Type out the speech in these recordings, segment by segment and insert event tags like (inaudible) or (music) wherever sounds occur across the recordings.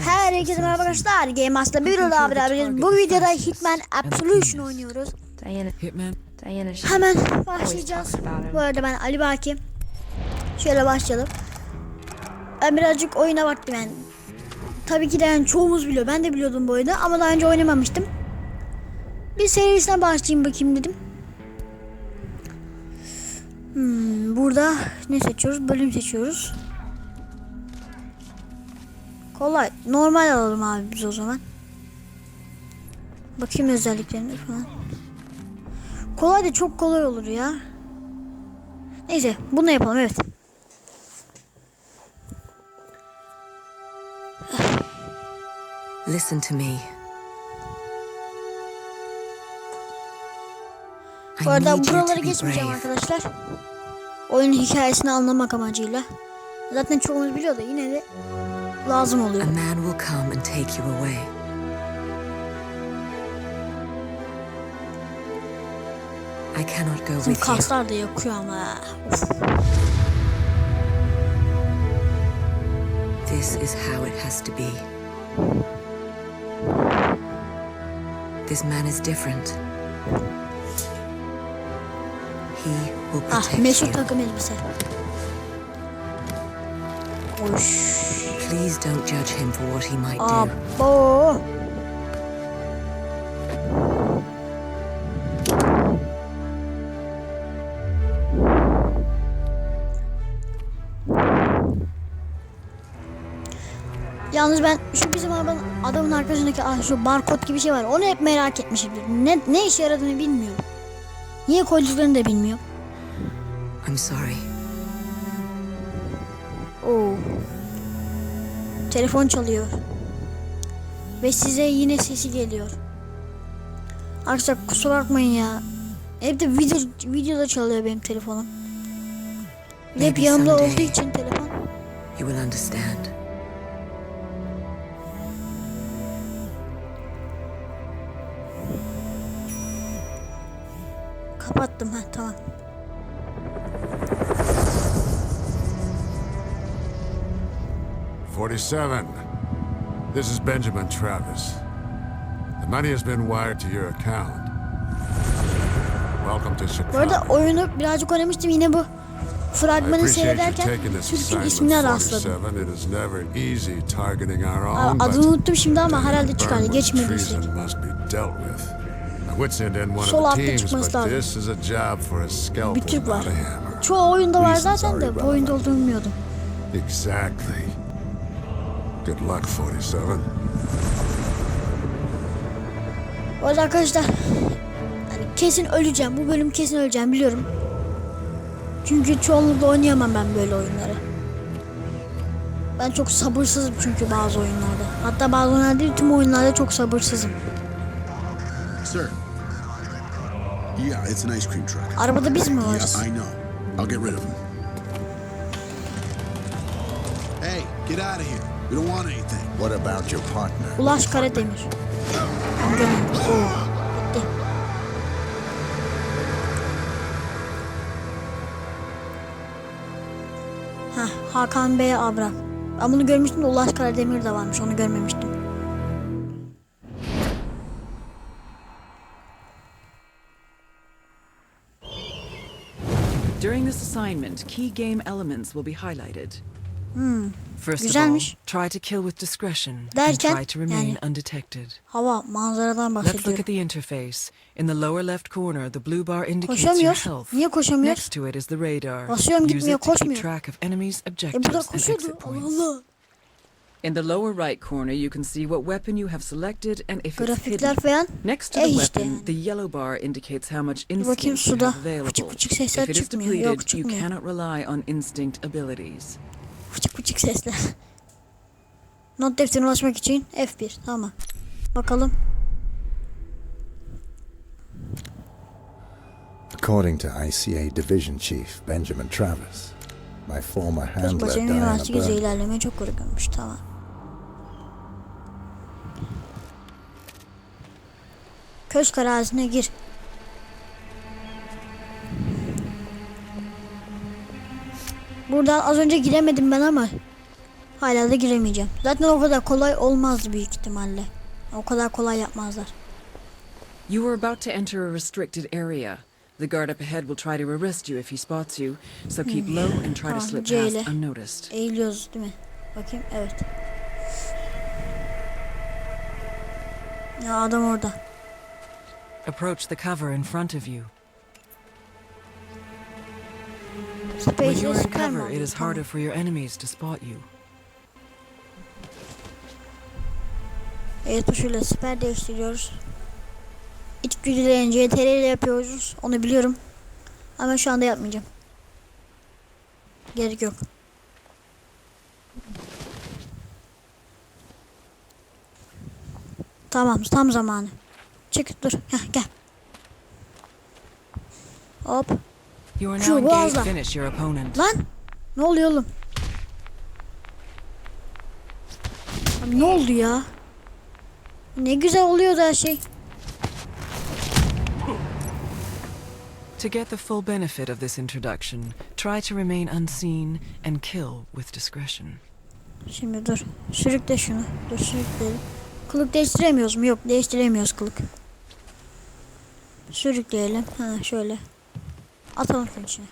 Herkese merhaba arkadaşlar. Game Master'da bir videoda beraberiz. Bu videoda Hitman Absolution oynuyoruz. Diana, Hitman, Diana, she Hemen başlayacağız. Bu arada ben Ali Baki. Şöyle başlayalım. Ben birazcık oyuna baktım yani. Tabii ki de yani çoğumuz biliyor. Ben de biliyordum bu oyunu ama daha önce oynamamıştım. Bir serisine başlayayım bakayım dedim. Hmm, burada ne seçiyoruz? Bölüm seçiyoruz. Kolay. Normal alalım abi biz o zaman. Bakayım özelliklerine falan. Kolay da çok kolay olur ya. Neyse bunu yapalım evet. Listen to me. Bu arada buraları geçmeyeceğim arkadaşlar. Oyunun hikayesini anlamak amacıyla. Zaten çoğumuz biliyor da yine de lazım oluyor. A man will come and take you away. I cannot go with you. kaslar da yakıyor ama. Of. This is how it has to be. This man is different. He will Ah protect meşhur you. takım elbise. Oş. Please don't judge him for what he might do. Abo. Yalnız ben şu bizim arabanın adamın arkasındaki ah, şu barkod gibi şey var. Onu hep merak etmişimdir. Ne, ne işe yaradığını bilmiyorum. Niye koyduklarını da bilmiyorum. I'm sorry. Oo. Telefon çalıyor. Ve size yine sesi geliyor. Arkadaşlar kusura bakmayın ya. Hep de video, videoda çalıyor benim telefonum. Hep yanımda olduğu için telefon. You will understand. 47. This is Benjamin Travis. The money has been wired to your account. Welcome to Chicago. Bu arada oyunu birazcık oynamıştım yine bu fragmanı seyrederken Türk'ün ismine rastladım. Aa, adını unuttum şimdi ama herhalde çıkar. Geçmediysek. Sol altta çıkması lazım. Bir Türk var. Çoğu oyunda var zaten de bu oyunda olduğunu bilmiyordum. Exactly. Good luck, 47. Bu arada arkadaşlar yani kesin öleceğim. Bu bölüm kesin öleceğim biliyorum. Çünkü çoğunlukla oynayamam ben böyle oyunları. Ben çok sabırsızım çünkü bazı oyunlarda. Hatta bazı oyunlarda değil tüm oyunlarda çok sabırsızım. Sir. Yeah, it's an ice cream truck. Arabada biz mi Yeah, varız? I know. I'll get rid of him. Hey, get out of here. We don't want anything. What about your partner? Ulaş Karademir. Oo, Bitti. Heh, Hakan Bey Abrak. Ben bunu görmüştüm de Ulaş Karademir de varmış. Onu görmemiştim. during this assignment, key game elements will be highlighted. Hmm. First of all, try to kill with discretion and try to remain yani- undetected. Hava, manzaradan Let's look at the interface. In the lower left corner, the blue bar indicates your health. Niye koşamıyor? Next to it is the radar. Basıyorum, gitmiyor, it to keep koşmuyor. track of enemies, E objectives, burada and exit points. Allah. In the lower right corner, you can see what weapon you have selected and if it's hidden. falan. Next to E the işte weapon, yani. the yellow bar indicates how much instinct you have available. Fıçık sesler If it is çıkmıyor. depleted, Yok, you cannot rely on instinct abilities. Fıçık fıçık sesler. Not defterine ulaşmak için F1. Tamam. Bakalım. According to ICA Division Chief Benjamin Travis, my former handler Diana gece Byrne ilerlemeye çok korkunmuş. Tamam. Köz arazine gir. Buradan az önce giremedim ben ama Hala da giremeyeceğim. Zaten o kadar kolay olmazdı büyük ihtimalle. O kadar kolay yapmazlar. You are about to enter a restricted area. The guard up ahead will try to arrest you if he spots you, so keep low and try to Tamam, slip past unnoticed. Eğiliyoruz değil mi? Bakayım evet. Ya adam orada. Approach the cover in front of you. When Space'e you are in cover, it is harder for your enemies to spot you. E tuşuyla siper değiştiriyoruz. İç güdülerini CTRL ile yapıyoruz. Onu biliyorum. Ama şu anda yapmayacağım. Gerek yok. Tamam tam zamanı. Çık dur. Heh, gel. Hop. You are Şu boğazla. finish your opponent. Lan. Ne oluyor oğlum? Abi ne oldu ya? Ne güzel oluyordu her şey. To get the full benefit of this introduction, try to remain unseen and kill with discretion. Şimdi dur. Sürükle şunu. Dur sürükleyelim. Kılık değiştiremiyoruz mu? Yok değiştiremiyoruz kılık. Sürükleyelim. Ha şöyle. Atalım şunun içine.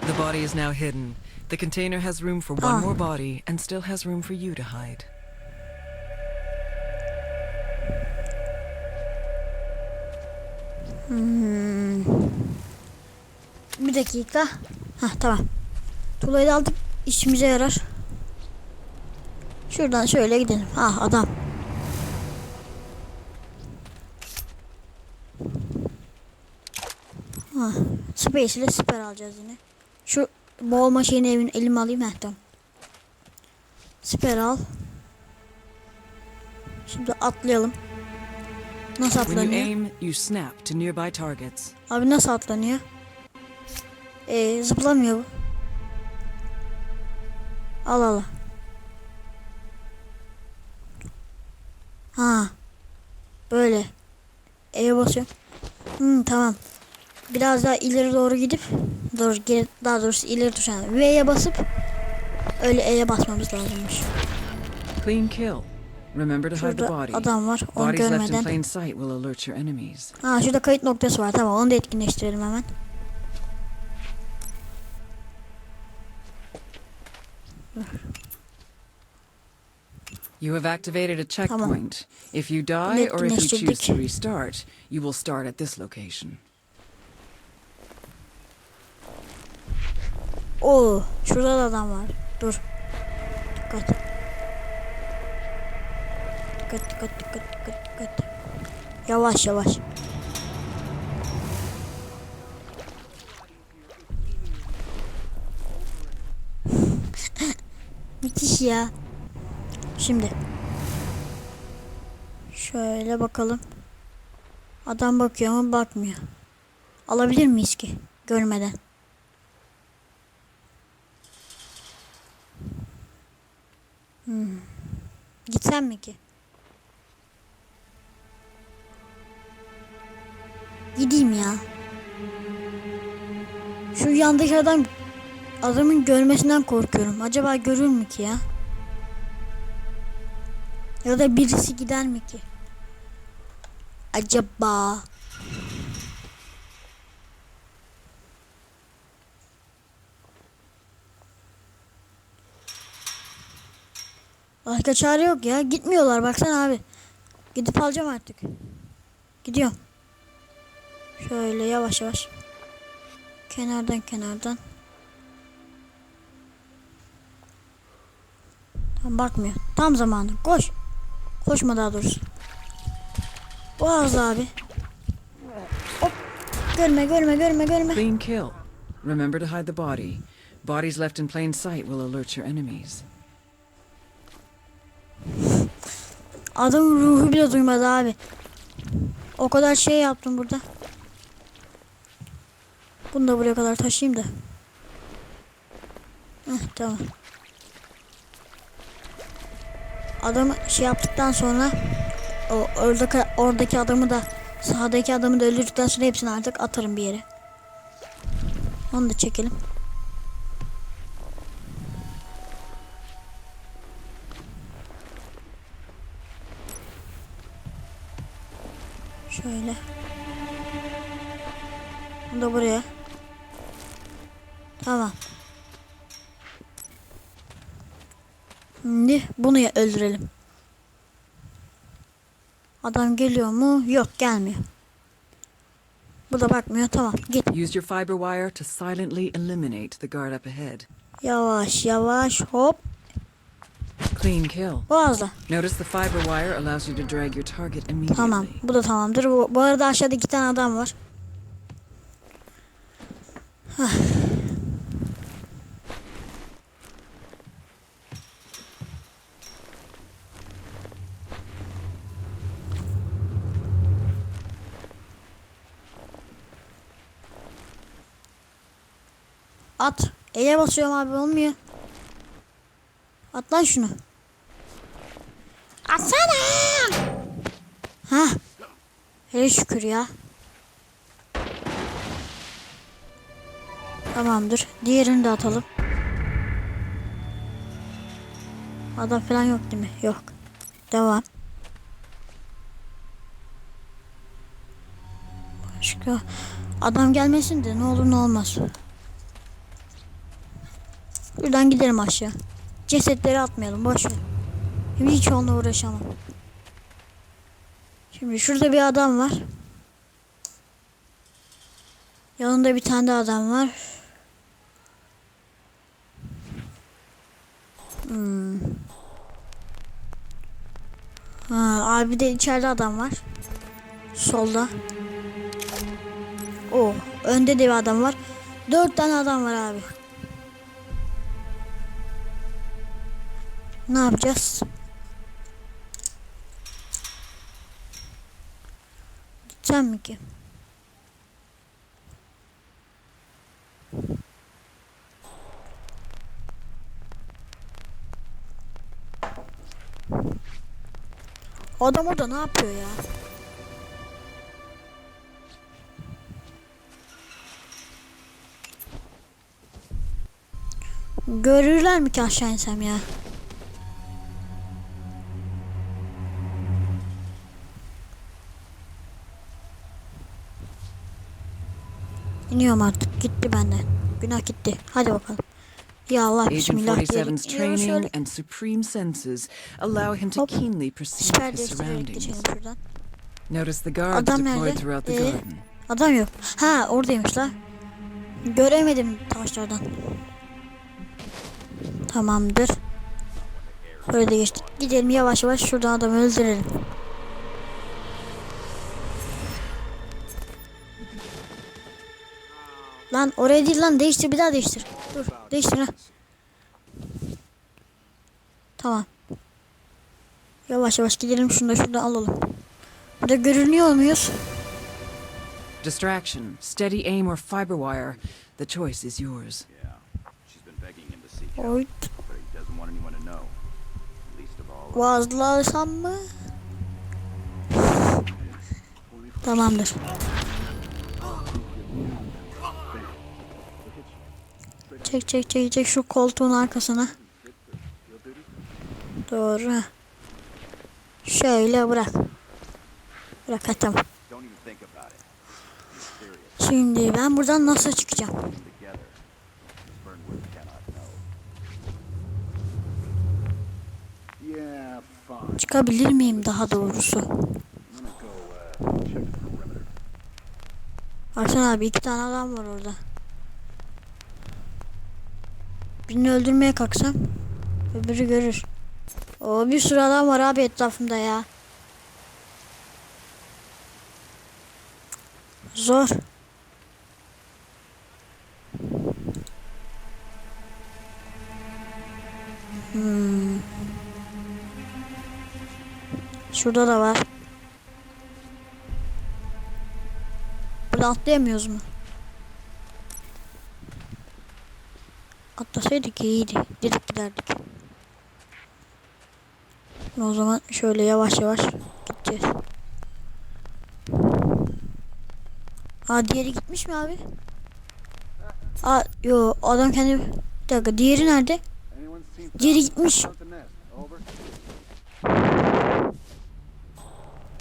The body is now hidden. The container has room for one Ah. more body and still has room for you to hide. Bir dakika. Ha tamam. Tuğlayı da aldık. İşimize yarar. Şuradan şöyle gidelim. Ah adam. Ha, space ile siper alacağız yine. Şu boğulma şeyini evin elime alayım. Heh tamam. Siper al. Şimdi atlayalım. Nasıl atlanıyor? aim, you snap to nearby targets. Abi nasıl atlanıyor? Ee, zıplamıyor bu. Al. al. Ha. Böyle. E'ye basıyorum. Hmm, tamam. Biraz daha ileri doğru gidip doğru geri, daha doğrusu ileri tuşuna V'ye basıp öyle E'ye basmamız lazımmış. Clean kill. Remember to hide the body. adam var. Onu Bodies left in görmeden. plain sight will alert your enemies. Ha şurada kayıt noktası var. Tamam onu da etkinleştirelim hemen. You have activated a checkpoint. If you die or if you choose to restart, you will start at this location. Oo, şurada da adam var. Dur. Dikkat. Dikkat dikkat dikkat dikkat dikkat. Yavaş yavaş. (laughs) Müthiş ya. Şimdi. Şöyle bakalım. Adam bakıyor ama bakmıyor. Alabilir miyiz ki? Görmeden. Gitsem mi ki? Gideyim ya. Şu yandaki adam adamın görmesinden korkuyorum. Acaba görür mü ki ya? Ya da birisi gider mi ki? Acaba? Başka çare yok ya. Gitmiyorlar baksana abi. Gidip alacağım artık. Gidiyorum. Şöyle yavaş yavaş. Kenardan kenardan. Tam bakmıyor. Tam zamanı. Koş. Koşma daha doğrusu. Boğaz abi. Hop. Görme görme görme görme. Clean kill. Remember to hide the body. Bodies left in plain sight will alert your enemies. Adamın ruhu bile duymadı abi. O kadar şey yaptım burada. Bunu da buraya kadar taşıyayım da. Heh, tamam. Adamı şey yaptıktan sonra o oradaki, oradaki adamı da sağdaki adamı da öldürdükten sonra hepsini artık atarım bir yere. Onu da çekelim. Şöyle. Bunu da buraya. Tamam. Şimdi bunu ya- öldürelim. Adam geliyor mu? Yok gelmiyor. Bu da bakmıyor. Tamam git. Use your fiber wire to silently eliminate the guard up ahead. Yavaş yavaş hop. Clean kill. Boğazla. Notice the fiber wire allows you to drag your target immediately. Tamam. Bu da tamamdır. Bu, bu arada aşağıda iki tane adam var. Hah. At. E'ye basıyorum abi olmuyor. At lan şunu. Atsana. Ha. Hele şükür ya. Tamamdır. Diğerini de atalım. Adam falan yok değil mi? Yok. Devam. Başka adam gelmesin de ne olur ne olmaz. Buradan gidelim aşağı. Cesetleri atmayalım. Boş ver. Şimdi hiç onunla uğraşamam. Şimdi şurada bir adam var. Yanında bir tane de adam var. Hmm. Ha, abi de içeride adam var. Solda. O önde de bir adam var. Dört tane adam var abi. Ne yapacağız? Gideceğim mi ki? Adam orada ne yapıyor ya? Görürler mi ki aşağı insem ya? İniyorum artık. Gitti benden. Günah gitti. Hadi bakalım. Ya Allah Agent bismillah diyelim. 47's İniyoruz şöyle. training and supreme senses allow him to keenly perceive his surroundings. Notice the guards Adam deployed throughout the Ee? garden. Adam yok. Ha oradaymış la. Göremedim taşlardan. Tamamdır. Böyle de geçtik. Gidelim yavaş yavaş şuradan adamı öldürelim. Lan oraya değil lan değiştir bir daha değiştir. Dur değiştir ha. Tamam. Yavaş yavaş gidelim şunu da şuradan alalım. Burada görünüyor muyuz? Distraction, steady aim, or fiber wire. The choice is yours. Yeah, she's been begging him to seek help, Oy. but he doesn't want anyone to know. Least of all, Vazlarsam mı? Tamamdır. Çek çek çek şu koltuğun arkasına. Doğru. Şöyle bırak. Bırak it. Şimdi ben buradan nasıl çıkacağım? Çıkabilir miyim daha doğrusu? Arsen abi iki tane adam var orada. Birini öldürmeye kalksam öbürü görür. O bir sürü adam var abi etrafımda ya. Zor. Hmm. Şurada da var. Burada atlayamıyoruz mu? Atlasaydık iyiydi. Direkt giderdik. O zaman şöyle yavaş yavaş gideceğiz. Aa diğeri gitmiş mi abi? Aa yo adam kendi bir dakika diğeri nerede? Diğeri gitmiş.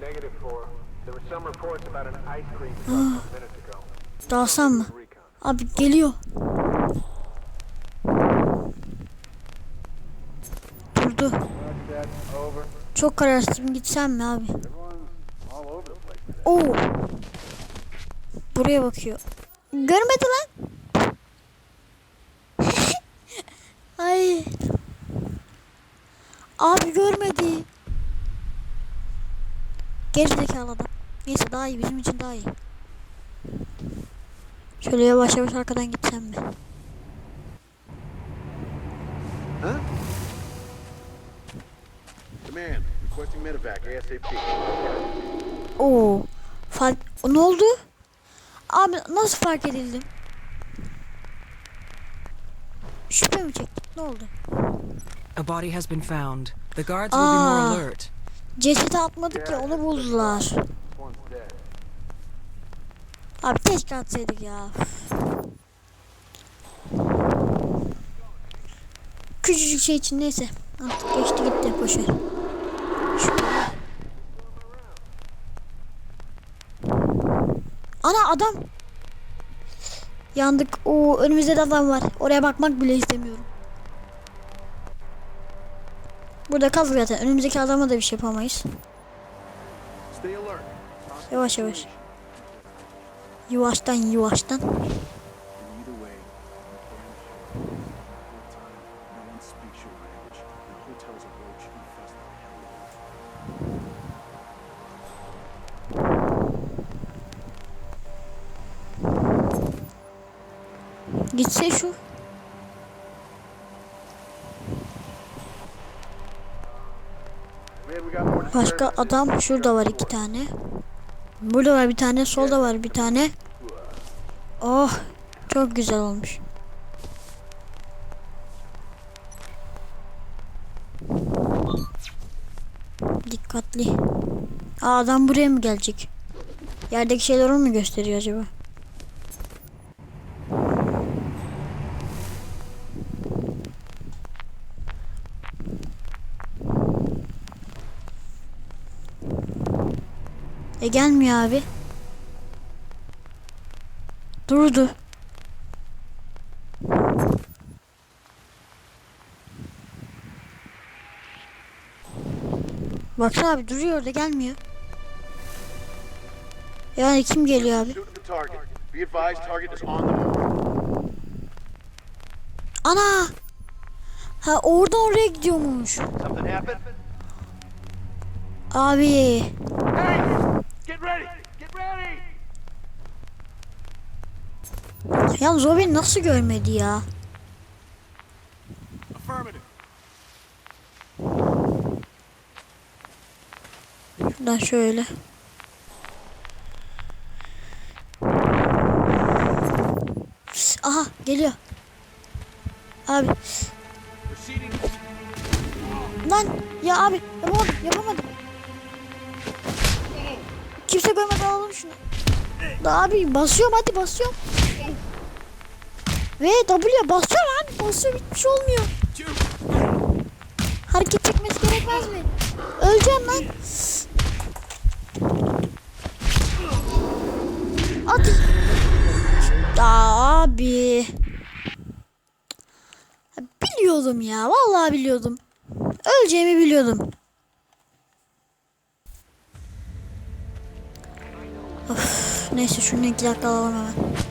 Negative four. There were some reports about an ice cream truck a minute ago. Dalsam mı? Abi geliyor. Çok kararsızım gitsem mi abi? Oo. Buraya bakıyor. Görmedi lan. (laughs) Ay. Abi görmedi. Gerizekalı adam. Neyse daha iyi bizim için daha iyi. Şöyle yavaş yavaş arkadan gitsem mi? ASAP. Oo. Fark... Ne oldu? Abi nasıl fark edildim? Şüphe mi çektik? Ne oldu? A body has been found. The guards will be more Ah. alert. Cesedi atmadık ya onu buldular. Abi keşke atsaydık ya. Küçücük şey için neyse. Artık geçti gitti boşver. Ana adam. Yandık. Oo önümüzde de adam var. Oraya bakmak bile istemiyorum. Burada kal zaten. Önümüzdeki adama da bir şey yapamayız. Yavaş yavaş. Yavaştan yavaştan. Başka adam şurada var iki tane. Burada var bir tane, solda var bir tane. Oh, çok güzel olmuş. Dikkatli. Aa, adam buraya mı gelecek? Yerdeki şeyler onu mu gösteriyor acaba? Gelmiyor abi. Durdu. Baksana abi duruyor orada gelmiyor. Yani kim geliyor abi? Ana! Ha oradan oraya gidiyormuş. Abi. Hey! Get ready! Get ready! O beni nasıl görmedi ya? Şuradan şöyle. Aha geliyor. Abi. Lan ya abi yapamadım yapamadım. Kimse görmeden alalım şunu. Da abi basıyorum hadi basıyorum. Ve W'ye basıyorum abi basıyorum hiçbir şey olmuyor. Hareket çekmesi gerekmez mi? Öleceğim lan. At. Abi. Biliyordum ya. Vallahi biliyordum. Öleceğimi biliyordum. Of, neyse şunu iki dakika alalım hemen.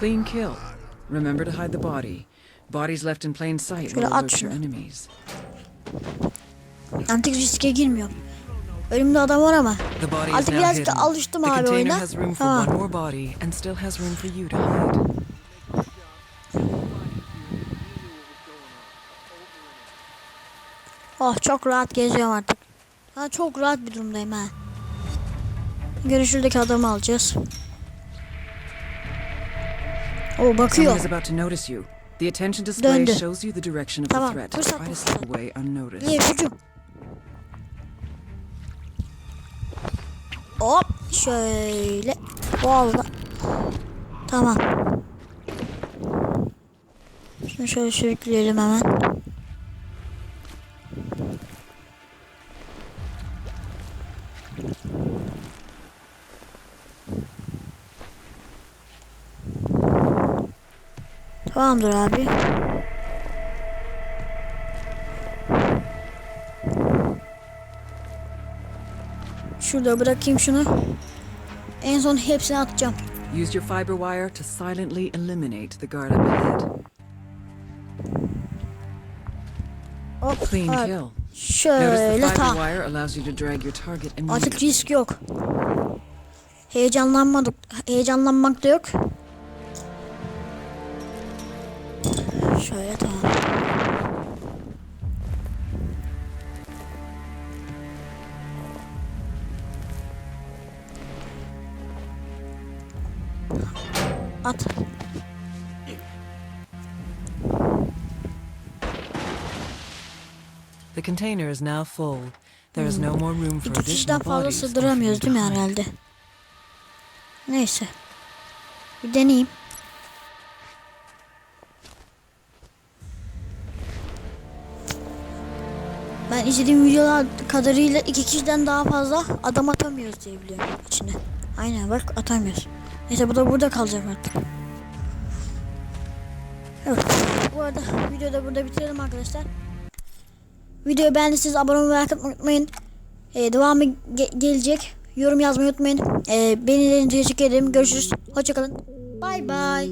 Clean kill. Remember to hide the body. Bodies left in plain sight will alert your enemies. Artık riske girmiyorum. Önümde adam var ama. Artık birazcık hidden. alıştım abi oyuna. hide. Oh çok rahat geziyorum artık. Ha çok rahat bir durumdayım ha. Görüşürdeki adamı alacağız. O bakıyor. Someone is about to notice you. The attention display Döndü. shows you the direction of Tamam, the threat. fırsat Try bu, to slip away unnoticed. Niye hücum? Hop şöyle. Vallahi Tamam. Şunu şöyle sürükleyelim hemen. Tamamdır abi. Şurada bırakayım şunu. En son hepsini atacağım. Use your fiber wire to silently eliminate the guard up ahead. Hop. Clean evet. kill. Şöyle fiber tamam. wire allows you to drag your target Artık risk yok. Heyecanlanmadık. Heyecanlanmak da yok. Şöyle tamam. At. The container is now full. There is no more room for İki kişiden fazla sığdıramıyoruz değil mi herhalde? Neyse. Bir deneyeyim. İzlediğim videolar kadarıyla iki kişiden daha fazla adam atamıyoruz diye biliyorum içine. Aynen bak atamıyoruz. Neyse bu da burada kalacak artık. Evet. Bu arada videoyu da burada bitirelim arkadaşlar. Videoyu beğendiyseniz abone olmayı unutmayın. Ee, devamı ge- gelecek. Yorum yazmayı unutmayın. Ee, beni izlediğiniz için teşekkür ederim. Görüşürüz. Hoşçakalın. Bay bay.